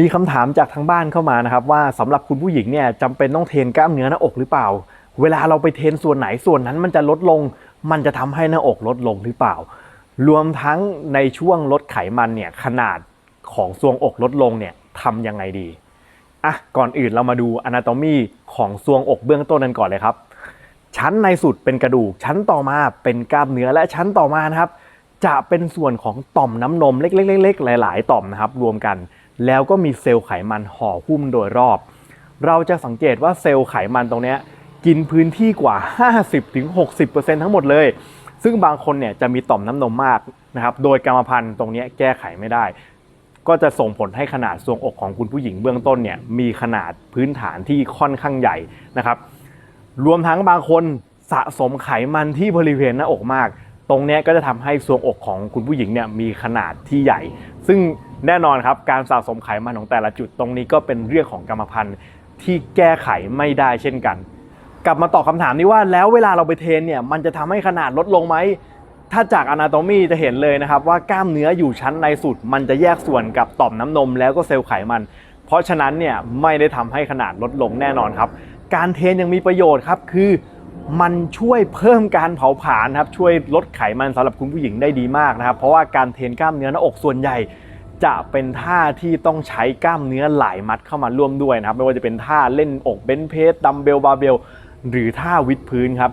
มีคำถามจากทางบ้านเข้ามานะครับว่าสำหรับคุณผู้หญิงเนี่ยจำเป็นต้องเทนกล้ามเนื้อหน้าอกหรือเปล่า เวลาเราไปเทนส่วนไหนส่วนนั้นมันจะลดลง มันจะทำให้หน้าอกลดลงหรือเปล่า รวมทั้งในช่วงลดไขมันเนี่ยขนาดของทรวงอกลดลงเนี่ยทำยังไงดีอะก่อนอื่นเรามาดูอนาโตมีของทรวงอกเบื้องต้นกันก่อนเลยครับ ชั้นในสุดเป็นกระดูก ชั้นต่อมาเป็นกล้ามเนื้อและชั้นต่อมานะครับ จะเป็นส่วนของต่อมน้ำนมเล็กๆๆหลาย ๆ ต่อมนะครับรวมกัน แล้วก็มีเซลล์ไขมันห่อหุ้มโดยรอบ เราจะสังเกตว่าเซลล์ไขมันตรงนี้กินพื้นที่กว่า 50-60%ทั้งหมดเลย ซึ่งบางคนเนี่ยจะมีต่อมน้ำนมมากนะครับ โดยกรรมพันธุ์ตรงนี้แก้ไขไม่ได้ ก็จะส่งผลให้ขนาดทรวงอกของคุณผู้หญิงเบื้องต้นเนี่ยมีขนาดพื้นฐานที่ค่อนข้างใหญ่นะครับ รวมทั้งบางคนสะสมไขมันที่บริเวณหน้าอกมาก ตรงนี้ก็จะทำให้ทรวงอกของคุณผู้หญิงเนี่ยมีขนาดที่ใหญ่ ซึ่งแน่นอนครับการสะสมไขมันของแต่ละจุดตรงนี้ก็เป็นเรื่องของกรรมพันธุ์ที่แก้ไขไม่ได้เช่นกัน กลับมาตอบคำถามนี้ว่าแล้วเวลาเราไปเทรนเนี่ยมันจะทำให้ขนาดลดลงไหมถ้าจากอนาโตมีจะเห็นเลยนะครับว่ากล้ามเนื้ออยู่ชั้นในสุด มันจะแยกส่วนกับต่อมน้ำนมแล้วก็เซลล์ไขมัน เพราะฉะนั้นเนี่ยไม่ได้ทำให้ขนาดลดลงแน่นอนครับ การเทรนยังมีประโยชน์ครับคือ มันช่วยเพิ่มการเผาผลาญครับช่วยลดไขมันสำหรับคุณผู้หญิงได้ดีมากนะครับ เพราะว่าการเทรนกล้ามเนื้อหน้าอกส่วนใหญ่จะเป็นท่าที่ต้องใช้กล้ามเนื้อหลายมัดเข้ามาร่วมด้วยนะครับไม่ว่าจะเป็นท่าเล่นอกเบนเพสดัมเบลบาเบลหรือท่าวิดพื้นครับ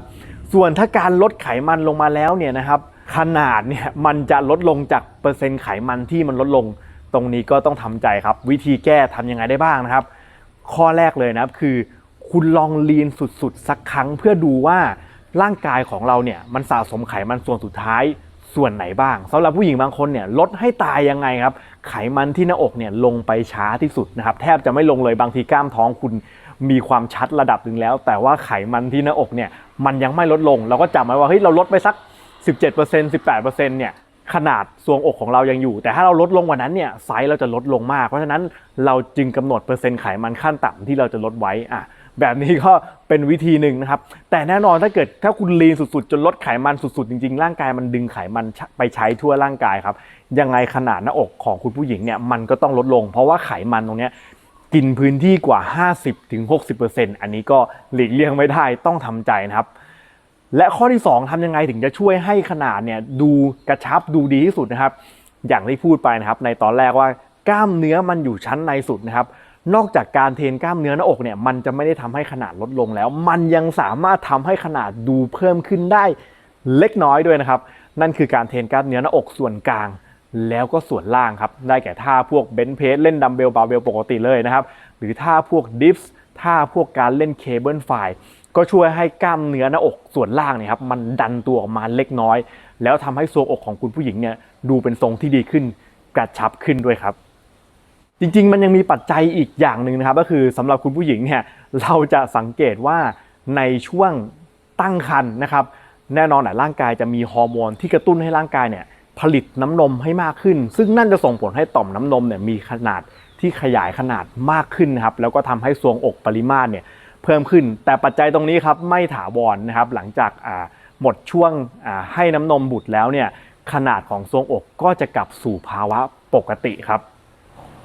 ส่วนถ้าการลดไขมันลงมาแล้วเนี่ยนะครับขนาดเนี่ยมันจะลดลงจากเปอร์เซ็นต์ไขมันที่มันลดลง ตรงนี้ก็ต้องทำใจครับ วิธีแก้ทำยังไงได้บ้างนะครับ ข้อแรกเลยนะครับคือ คุณลองลีนสุดๆ สักครั้งเพื่อดูว่าร่างกายของเราเนี่ยมันสะสมไขมันส่วนสุดท้ายส่วนไหนบ้างสำหรับผู้หญิงบางคนเนี่ยลดให้ตายยังไงครับ ไขมันที่หน้าอกเนี่ยลงไปช้าที่สุดนะครับ แทบจะไม่ลงเลยบางทีกล้ามท้องคุณมีความชัดระดับหนึ่งแล้ว แต่ว่าไขมันที่หน้าอกเนี่ยมันยังไม่ลดลง เราก็จำไว้ว่าเฮ้ยเราลดไปสัก 17% 18%เนี่ยขนาดทรวงอกของเรายังอยู่ แต่ถ้าเราลดลงกว่านั้นเนี่ยไซส์เราจะลดลงมาก เพราะฉะนั้นเราจึงกำหนดเปอร์เซ็นต์ไขมันขั้นต่ำที่เราจะลดไว้อะ แบบนี้ก็เป็นวิธีหนึ่งนะครับ แต่แน่นอนถ้าเกิดถ้าคุณลีนสุดๆ จนลดไขมันสุดๆ จริงๆ ร่างกายมันดึงไขมันไปใช้ทั่วร่างกายครับ ยังไงขนาดหน้าอกของคุณผู้หญิงเนี่ยมันก็ต้องลดลง เพราะว่าไขมันตรงนี้กินพื้นที่กว่า 50-60%อันนี้ก็หลีกเลี่ยงไม่ได้ต้องทำใจนะครับและข้อที่ 2ทำยังไงถึงจะช่วยให้ขนาดเนี่ยดูกระชับดูดีที่สุดนะครับ อย่างที่พูดไปนะครับ ในตอนแรกว่ากล้ามเนื้อมันอยู่ชั้นในสุดนะครับ นอกจากการเทรนกล้ามเนื้อหน้าอกเนี่ยมันจะไม่ได้ทำให้ขนาดลดลงแล้ว มันยังสามารถทำให้ขนาดดูเพิ่มขึ้นได้เล็กน้อยด้วยนะครับ นั่นคือการเทรนกล้ามเนื้อหน้าอกส่วนกลาง แล้วก็ส่วนล่างครับ ได้แก่ท่าพวกเบนเพสเล่นดัมเบลบาเบลปกติเลยนะครับ หรือท่าพวกดิฟส์ท่าพวกการเล่นเคเบิลไฟก็ช่วยให้กล้ามเนื้อหน้าอกส่วนล่างเนี่ยครับมันดันตัวออกมาเล็กน้อย แล้วทำให้ทรวงอกของคุณผู้หญิงเนี่ยดูเป็นทรงที่ดีขึ้นกระชับขึ้นด้วยครับ จริง ๆ มันยังมีปัจจัยอีกอย่างหนึ่งนะครับ ก็คือสำหรับคุณผู้หญิงเนี่ยเราจะสังเกตว่าในช่วงตั้งครรภ์นะครับ แน่นอนแหละร่างกายจะมีฮอร์โมนที่กระตุ้นให้ร่างกายเนี่ยผลิตน้ำนมให้มากขึ้น ซึ่งนั่นจะส่งผลให้ต่อมน้ำนมเนี่ยมีขนาดที่ขยายขนาดมากขึ้นนะครับแล้วก็ทำให้ทรวงอกปริมาตรเนี่ยเพิ่มขึ้น แต่ปัจจัยตรงนี้ครับไม่ถาวรนะครับ หลังจากหมดช่วงให้น้ำนมบุตรแล้วเนี่ยขนาดของทรวงอกก็จะกลับสู่ภาวะปกติครับ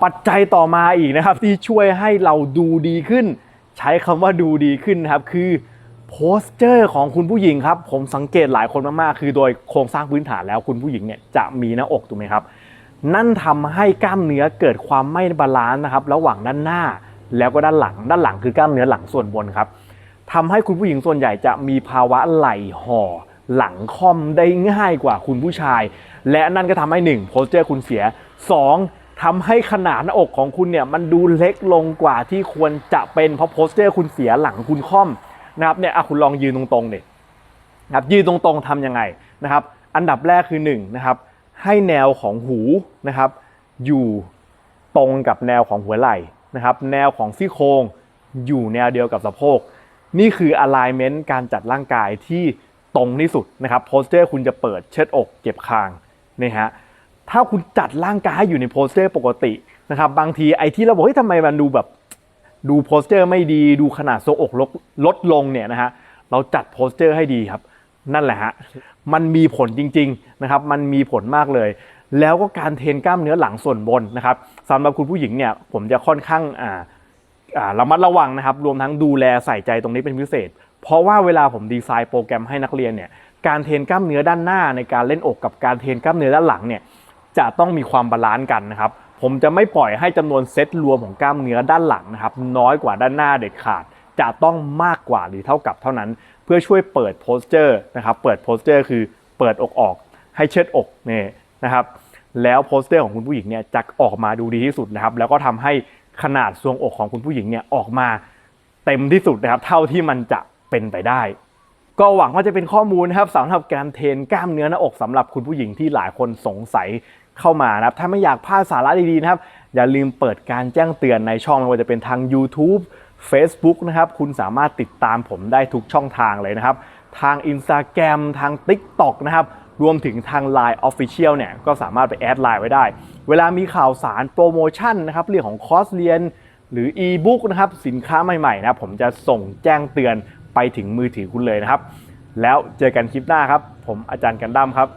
ปัจจัยต่อมาอีกนะครับ ที่ช่วยให้เราดูดีขึ้น ใช้คำว่าดูดีขึ้นนะครับ คือโพสเจอร์ของคุณผู้หญิงครับ ผมสังเกตหลายคนมากๆ คือโดยโครงสร้างพื้นฐานแล้วคุณผู้หญิงเนี่ยจะมีหน้าอกถูกไหมครับ นั่นทำให้กล้ามเนื้อเกิดความไม่บาลานซ์นะครับ ระหว่างด้านหน้าแล้วก็ด้านหลัง ด้านหลังคือกล้ามเนื้อหลังส่วนบนครับทำให้คุณผู้หญิงส่วนใหญ่จะมีภาวะไหล่ห่อหลังค่อมได้ง่ายกว่าคุณผู้ชาย และนั่นก็ทำให้หนึ่งโพสเจอร์คุณเสียสอง ทำให้ขนาดหน้าอกของคุณเนี่ยมันดูเล็กลงกว่าที่ควรจะเป็นเพราะโพสเจอร์คุณเสียหลังคุณค่อมนะครับเนี่ยอะคุณลองยืนตรงๆเนี่ยนะครับยืนตรงๆทำยังไงนะครับ อันดับแรกคือหนึ่งนะครับให้แนวของหูนะครับอยู่ตรงกับแนวของหัวไหล่นะครับแนวของซี่โครงอยู่แนวเดียวกับสะโพก นี่คือ alignment การจัดร่างกายที่ตรงที่สุดนะครับโพสเจอร์คุณจะเปิดเชิดอกเก็บคางนี่ฮะ ถ้าคุณจัดร่างกายอยู่ในโพสเจอร์ปกตินะครับบางทีไอ้ที่เราบอกเฮ้ยทำไมมันดูแบบดูโพสเจอร์ไม่ดีดูขนาดทรวงอกลดลดลงเนี่ยนะฮะเราจัดโพสเจอร์ให้ดีครับ นั่นแหละฮะมันมีผลจริงๆนะครับมันมีผลมากเลย แล้วก็การเทรนกล้ามเนื้อหลังส่วนบนนะครับสำหรับคุณผู้หญิงเนี่ยผมจะค่อนข้างอ่าอ่าระมัดระวังนะครับรวมทั้งดูแลใส่ใจตรงนี้เป็นพิเศษ เพราะว่าเวลาผมดีไซน์โปรแกรมให้นักเรียนเนี่ยการเทรนกล้ามเนื้อด้านหน้าในการเล่นอกกับการเทรนกล้ามเนื้อด้านหลังเนี่ย จะต้องมีความบาลานซ์กันนะครับ ผมจะไม่ปล่อยให้จำนวนเซตรวมของกล้ามเนื้อด้านหลังนะครับ น้อยกว่าด้านหน้าเด็ดขาด จะต้องมากกว่าหรือเท่ากับเท่านั้น เพื่อช่วยเปิดโพสเจอร์นะครับ เปิดโพสเจอร์คือเปิดอกออก ให้เชิดอกเนี่ยนะครับ แล้วโพสเตอร์ของคุณผู้หญิงเนี่ยจะออกมาดูดีที่สุดนะครับ แล้วก็ทำให้ขนาดทรวงอกของคุณผู้หญิงเนี่ยออกมาเต็มที่สุดนะครับ เท่าที่มันจะเป็นไปได้ ก็หวังว่าจะเป็นข้อมูลนะครับสำหรับการเทรนกล้ามเนื้อหน้าอกสำหรับคุณผู้หญิงที่หลายคนสงสัยเข้ามานะครับ ถ้าไม่อยากพลาดสาระดีๆนะครับ อย่าลืมเปิดการแจ้งเตือนในช่องไม่ว่าจะเป็นทาง YouTube Facebook นะครับ คุณสามารถติดตามผมได้ทุกช่องทางเลยนะครับ ทาง Instagram ทาง TikTok นะครับ รวมถึงทาง Line Official เนี่ย ก็สามารถไปแอดไลน์ไว้ได้ เวลามีข่าวสารโปรโมชั่นนะครับ เรื่องของคอร์สเรียน หรือ e-book นะครับ สินค้าใหม่ๆนะ ผมจะส่งแจ้งเตือน ถึงมือถือคุณเลยนะครับ แล้วเจอกันคลิปหน้าครับ ผมอาจารย์กันดั้มครับ